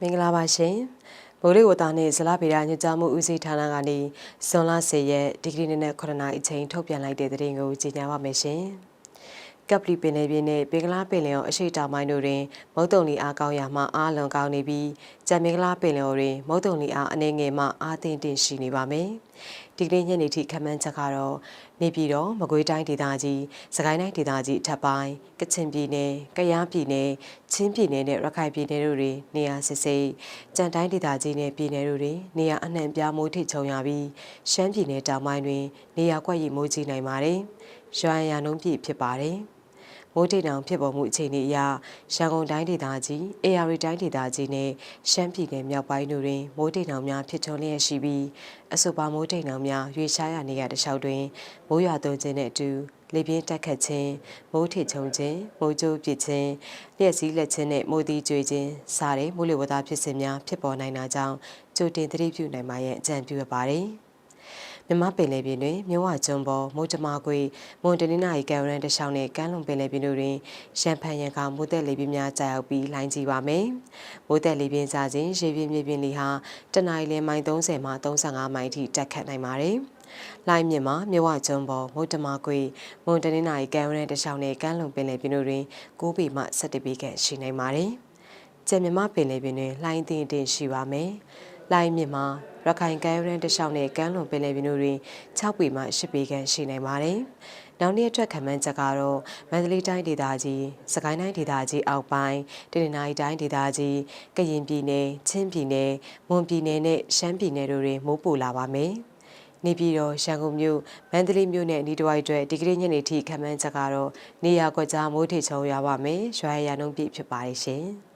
မင်္ဂလာပါရှင်ဗိုလ်လေးဝတာနဲ့ဇလာဗေဒညွှန်ကြားမှုဦးစီးဌာနကနေဇွန်လ10ရက်ဒီဂရီနေ့နဲ့9နာရီအချိန်ထုတ်ပြန်လိုက်တဲ့သတင်းကိုကြေညာပါမယ်ရှင် ကပ်ပလီပင်နယ်ပြည်နဲ့ပင်ကလားပင်လယ်ော်အရှိတောင်ပိုင်းတို့တွင်မုတ်တုံလီအားကောင်းရာမှအားလွန်ကောင်းနေပြီးကြံမင်္ဂလားပင်လယ်ော်တွင်မုတ်တုံလီအားအနေငယ်မှအားသင့်တင်ရှိနေပါမယ်ဒီကနေ့ညနေထိခန့်မှန်းချက်ကတော့နေပြည်တော်မကွေးတိုင်းဒေသကြီးစကိုင်းတိုင်းဒေသကြီးအထက်ပိုင်းကချင်ပြည်နယ်ကယားပြည်နယ်ချင်းပြည်နယ်နဲ့ရခိုင်ပြည်နယ်တို့တွင်နေရာစစ်စိတ်ကြံတိုင်းဒေသကြီးနဲ့ပြည်နယ်တို့တွင်နေရာအနှံ့ပြားမိုးထိချုံရပြီးရှမ်းပြည်နယ်တောင်ပိုင်းတွင်နေရာကွက်ရီမိုးကြီးနိုင်ပါတယ်။ ရွှမ်းရနှုံးပြည့်ဖြစ်ပါတယ်။မိုးတိတ်တောင်ဖြစ်ပေါ်မှုအခြေအနေအရရန်ကုန်တိုင်းဒေသကြီး AR တိုင်းဒေသကြီးနဲ့ရှမ်းပြည်နယ်မြောက်ပိုင်းတို့တွင်မိုးတိတ်တောင်များဖြစ်ထွန်းလျက်ရှိပြီးအဆိုပါမိုးတိတ်တောင်များရွေရှားရနေရတခြားတွင်မိုးရွာသွန်းခြင်းနဲ့အတူလေပြင်းတက်ခတ်ခြင်းမိုးထစ်ချုံခြင်းမိုးကြိုးပစ်ခြင်းလျက်စည်းလက်ခြင်းနဲ့မိုးသီးကျွေခြင်းစတဲ့မိုးလေဝသဖြစ်စဉ်များဖြစ်ပေါ်နိုင်တာကြောင့်ကြိုတင်သတိပြုနိုင်ပါရဲ့အကြံပြုရပါတယ်။ မြမပင်လယ်ပြင်တွင်မြဝကျွန်းပေါ်မုတ်တမခွေမွန်တနင်္လာရီကံရန်တလျှောက်နဲ့ကမ်းလွန်ပင်လယ်ပြင်တို့တွင်ရန်ဖန်ရန်ကမိုးသက်လေပြင်းများကြာရောက်ပြီးလိုင်းကြည့်ပါမယ်။မိုးသက်လေပြင်းစာစဉ်ရေပြင်းမြေပြင်းလေဟာတနအီလမိုင်30မှ35မိုင်ထိတက်ခတ်နိုင်ပါတယ်။လိုင်းမြင့်မှာမြဝကျွန်းပေါ်မုတ်တမခွေမွန်တနင်္လာရီကံရန်တလျှောက်နဲ့ကမ်းလွန်ပင်လယ်ပြင်တို့တွင်9ပေမှ17ပေခန့်ရှိနိုင်ပါတယ်။ကျန်မြမပင်လယ်ပြင်တွင်လှိုင်းတင်တင်ရှိပါမယ်။ လိုင်းမြစ်မှာရခိုင်ကမ်းရန်တလျှောက်နဲ့ကမ်းလွန်ပင်လယ်ပြင်တို့တွင်6ပေမှ10ပေခန့်ရှိနိုင်ပါတယ်။နောက်နေ့အတွက်ခံမှန်းချက်ကတော့မန္တလေးတိုင်းဒေသကြီး၊စကိုင်းတိုင်းဒေသကြီးအောက်ပိုင်း၊တနင်္သာရီတိုင်းဒေသကြီး၊ကရင်ပြည်နယ်၊ချင်းပြည်နယ်၊မွန်ပြည်နယ်နဲ့ရှမ်းပြည်နယ်တို့တွင်မိုးပိုလာပါမယ်။နေပြည်တော်ရန်ကုန်မြို့မန္တလေးမြို့နဲ့ဒီတဝိုက်အတွက်ဒီကနေ့ညနေထိခန့်မှန်းချက်ကတော့နေရာကွက်ကြားမိုးထိချုံရွာပါမယ်။ရွာရရနှုံးပြည့်ဖြစ်ပါရဲ့ရှင်။